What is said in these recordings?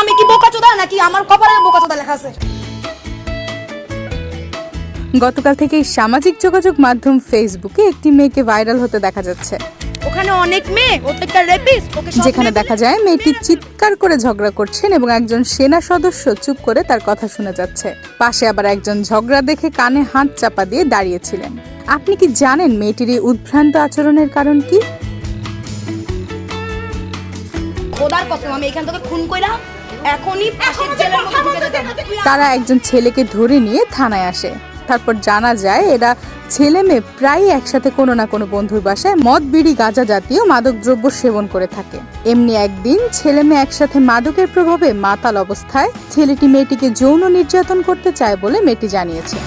আমি কি বোকা চোদা নাকি আমার কপালে বোকা চোদা লেখা আছে? গতকাল থেকেই সামাজিক যোগাযোগ মাধ্যম ফেসবুকে একটি মেয়েকে ভাইরাল হতে দেখা যাচ্ছে। ওখানে অনেক মেয়ে ওকে সব যেখানে দেখা যায় মেয়েটি চিৎকার করে ঝগড়া করছেন এবং একজন সেনা সদস্য চুপ করে তার কথা শুনে যাচ্ছে। পাশে আবার একজন ঝগড়া দেখে কানে হাত চাপা দিয়ে দাঁড়িয়েছিলেন। আপনি কি জানেন মেয়েটির এই উদ্ভ্রান্ত আচরণের কারণ কি? খোদার কসম আমি এখান থেকে খুন কইরা এখনই ফাঁসির জেলের মধ্যে ঢুকে যেতাম। তারা একজন ছেলেকে ধরে নিয়ে থানায় আসে। তারপর জানা যায় এরা ছেলে মেয়ে প্রায় একসাথে কোনো না কোনো বন্ধুর বাসায় মদ বিড়ি গাঁজা জাতীয় মাদকদ্রব্য সেবন করে থাকে। এমনি একদিন ছেলে মেয়ে একসাথে মাদকের প্রভাবে মাতাল অবস্থায় ছেলেটি মেয়েটিকে যৌন নির্যাতন করতে চায় বলে মেয়েটি জানিয়েছে।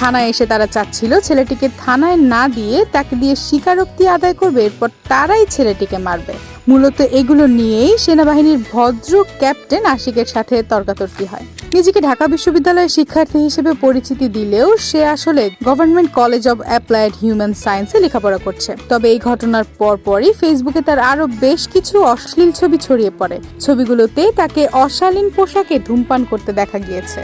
থানায় এসে তারা চাচ্ছিল ছেলেটিকে থানায় না দিয়ে তাকে দিয়ে স্বীকারোক্তি আদায় করবে, এরপর তারাই ছেলেটিকে মারবে। মূলত এগুলো নিয়েই সেনাবাহিনীর ভদ্র ক্যাপ্টেন আশিকের সাথে তর্কাতর্কি হয়। নিজেকে ঢাকা বিশ্ববিদ্যালয়ের শিক্ষার্থী হিসেবে পরিচিতি দিলেও সে আসলে government college of applied human সায়েন্সে লেখাপড়া করছে। তবে এই ঘটনার পরপরই ফেসবুকে তার আরও বেশ কিছু অশ্লীল ছবি ছড়িয়ে পড়ে। ছবিগুলোতে তাকে অশালীন পোশাকে ধূমপান করতে দেখা গিয়েছে।